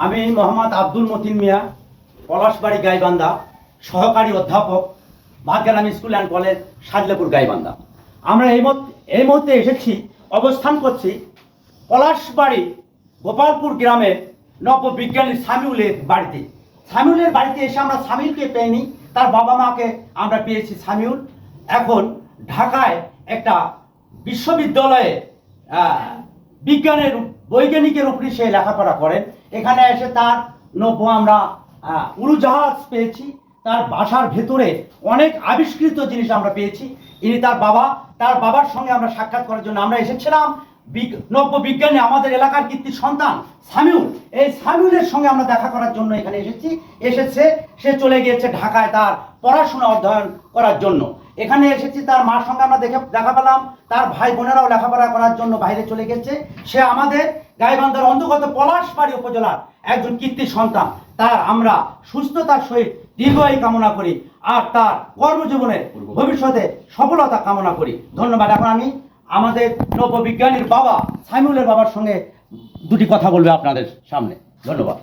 আমি মোহাম্মদ আব্দুল মতিন মিয়া, পলাশবাড়ি গাইবান্ধা, সহকারী অধ্যাপক, Bhagyaram school and college, Sajlepur Gaibandha. আমরা এই এই মুহূর্তে এসেছি, অবস্থান করছি পলাশবাড়ি গোপালপুর গ্রামের নববিজ্ঞানী সামিউলের বাড়িতে। সামিউলের বাড়িতে এসে আমরা সামিউলকে পেইনি তার বাবা মাকে আমরা পেয়েছি সামিউল। এখন ঢাকায় একটা বিশ্ববিদ্যালয়ে বিজ্ঞানের বৈজ্ঞানিকের উপরে সে লেখাপড়া করেন। এখানে এসে তার নব্য আমরা উড়োজাহাজ পেয়েছি। তার বাসার ভেতরে অনেক আবিষ্কৃত জিনিস আমরা পেয়েছি। ইনি তার বাবা, তার বাবার সঙ্গে আমরা সাক্ষাৎ করার জন্য আমরা এসেছিলাম। নব্য বিজ্ঞানী আমাদের এলাকার কীর্তি সন্তান সামিউল। এই সামিউলের সঙ্গে আমরা দেখা করার জন্য এখানে এসেছি। এসেছে, সে চলে গিয়েছে ঢাকায় তার পড়াশোনা অধ্যয়ন করার জন্য। এখানে এসেছি, তার মার সঙ্গে আমরা দেখে, দেখা পেলাম। তার ভাই বোনেরাও লেখাপড়া করার জন্য বাইরে চলে গেছে। সে আমাদের গাইবান্ধার অন্তর্গত পলাশবাড়ি উপজেলার একজন কীর্তি সন্তান। তার আমরা সুস্থতার সহিত দীর্ঘায়ু কামনা করি আর তার কর্মজীবনে ভবিষ্যতে সফলতা কামনা করি। ধন্যবাদ। এখন আমি আমাদের নববিজ্ঞানীর বাবা সাইমুলের বাবার সঙ্গে দুটি কথা বলবে আপনাদের সামনে। ধন্যবাদ।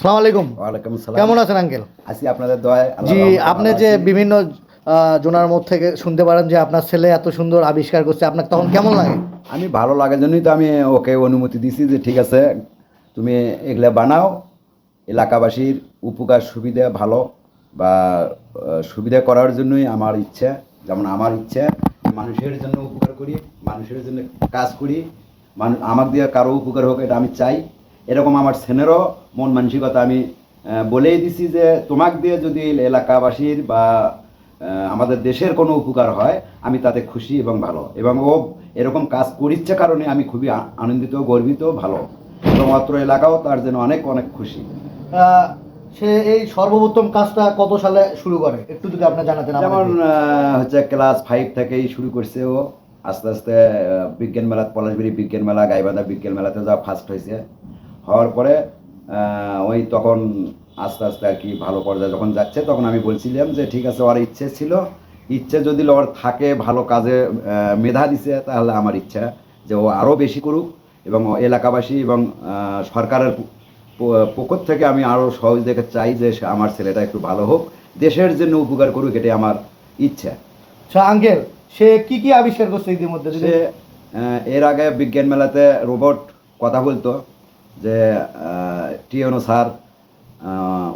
সালাম আলাইকুম। ওয়ালাইকুম আসসালাম। কেমন আছেন আঙ্কেল? আছি আপনাদের দয়ায় আল্লাহ জি আপনি যে বিভিন্ন জোনার মুখ থেকে শুনতে পারেন যে আপনার ছেলে এত সুন্দর আবিষ্কার করছে। আপনার তখন কেমন লাগে? আমি ভালো লাগার জন্যই তো আমি ওকে অনুমতি দিছি যে ঠিক আছে, তুমি এগুলা বানাও, এলাকাবাসীর উপকার সুবিধা ভালো বা সুবিধা করার জন্যই আমার ইচ্ছা, যেমন আমার ইচ্ছা, মানুষের জন্য উপকার করি, মানুষের জন্য কাজ করি মানুষ আমার দিয়ে কারও উপকার হোক এটা আমি চাই। এরকম আমার ছেলেরও মন মানসিকতা আমি বলেই দিছি যে তোমাক দিয়ে যদি এলাকাবাসীর বা আমাদের দেশের কোনো উপকার হয় আমি তাতে খুশি এবং ভালো। এবং ও এরকম কাজ করিচ্ছে কারণে আমি খুবই আনন্দিত গর্বিত ভালো। এবং অত্র এলাকাও তার জন্য অনেক অনেক খুশি। সে এই সর্বপ্রথম কাজটা কত সালে শুরু করে? একটু যদি আপনি জানাতেন যেমন হচ্ছে ক্লাস ফাইভ থেকেই শুরু করছে ও। আস্তে আস্তে বিজ্ঞান মেলা পলাশবাড়ি বিজ্ঞান মেলা গাইবান্ধা বিজ্ঞান মেলাতে যা ফার্স্ট হয়েছে। হওয়ার পরে আহ, ওই তখন আস্তে আস্তে আর কি ভালো পর্যায়ে যখন যাচ্ছে তখন আমি বলছিলাম যে ঠিক আছে ওর ইচ্ছে ছিল। ইচ্ছে যদি ওর থাকে ভালো কাজে মেধা দিছে তাহলে আমার ইচ্ছা যে ও আরও বেশি করুক। এবং এলাকাবাসী এবং সরকারের পক্ষ থেকে আমি আরও সহযোগিতা চাই যে আমার ছেলেটা একটু ভালো হোক। দেশের জন্য উপকার করুক এটাই আমার ইচ্ছা। আচ্ছা আঙ্কেল সে কি কি আবিষ্কার করছে ইতিমধ্যে? সে এর আগে বিজ্ঞান মেলাতে রোবট কথা বলতো যে টিএনও স্যার আহ,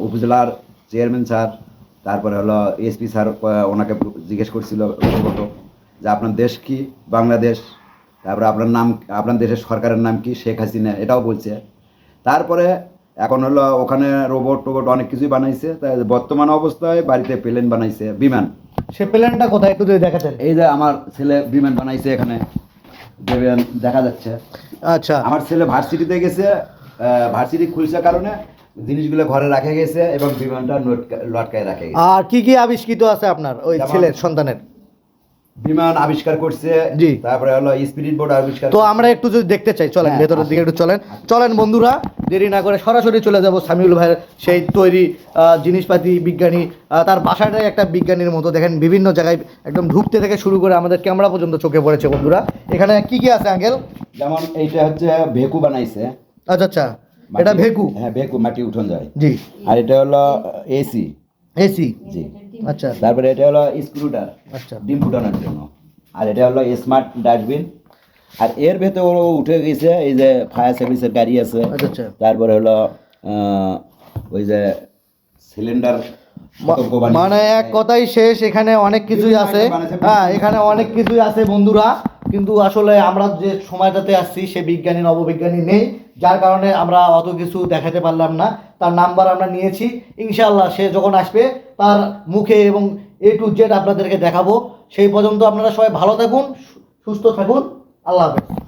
উপজেলার চেয়ারম্যান স্যার তারপরে হলো এসপি স্যার ওনাকে জিজ্ঞেস করছিল যে আপনার দেশ কি? বাংলাদেশ। তারপরে আপনার নাম আপনার দেশের সরকারের নাম কি? শেখ হাসিনা এটাও বলছে। তারপরে এখন হলো ওখানে রোবট টোবট অনেক কিছুই বানাইছে। তাই বর্তমান অবস্থায় বাড়িতে প্লেন বানাইছে বিমান। সে প্লেনটা কোথায়? একটু দেখাতেন। এই যে আমার ছেলে বিমান বানাইছে এখানে দেখা যাচ্ছে। আচ্ছা। আমার ছেলে ভার্সিটিতে গেছে ভার্সিটি খুলছে কারণে জিনিসগুলো ঘরে রাখে গেছে এবং বিমানটা লটকায় রাখে গেছে। আর কি কি আবিষ্কৃত আছে আপনার? ওই ছেলের সন্তানের? বিমান আবিষ্কার করছে জি। তারপরে হলো স্পিরিট বোর্ড আবিষ্কার তো আমরা একটু যদি দেখতে চাই চলেন হ্যাঁ, ভেতরের দিকে একটু চলেন। চলেন বন্ধুরা দেরি না করে সরাসরি চলে যাব সামিউল ভাইয়ের সেই তৈরি জিনিসপাতি বিজ্ঞানী তার বাসাটাই একটা বিজ্ঞানীর মতো। দেখেন বিভিন্ন জায়গায় একদম ঢুকতে থেকে শুরু করে আমাদের ক্যামেরা পর্যন্ত চোখে পড়েছে বন্ধুরা। এখানে কি কি আছে আঙ্কেল? যেমন এইটা হচ্ছে ভেকু বানাইছে। আচ্ছা আচ্ছা। এটা ভেকু। হ্যাঁ ভেকু মাটি উঠন যায়। জি। আর এটা হলো এসি। এসি জি। আচ্ছা। তারপরে এটা হলো স্ক্রুডার আচ্ছা। ডিম ফুটানোর জন্য। আর এটা হলো স্মার্ট ডাস্টবিন আর এর ভেতরে উঠে গেছে এই যে ফায়ার সার্ভিসের গাড়ি আছে। আচ্ছা আচ্ছা। তারপরে হলো ওই যে সিলিন্ডার মানে এক কথাই শেষ এখানে অনেক কিছুই আছে। হ্যাঁ এখানে অনেক কিছুই আছে বন্ধুরা। কিন্তু আসলে আমরা যে সময়টাতে আসছি, সে বিজ্ঞানী, নববিজ্ঞানী নেই। যার কারণে আমরা অত কিছু দেখাতে পারলাম না। তার নাম্বার আমরা নিয়েছি। ইনশাআল্লাহ সে যখন আসবে, তার মুখে এবং এ টু জেড আপনাদেরকে দেখাবো। সেই পর্যন্ত আপনারা সবাই ভালো থাকুন সুস্থ থাকুন। আল্লাহ হাফেজ।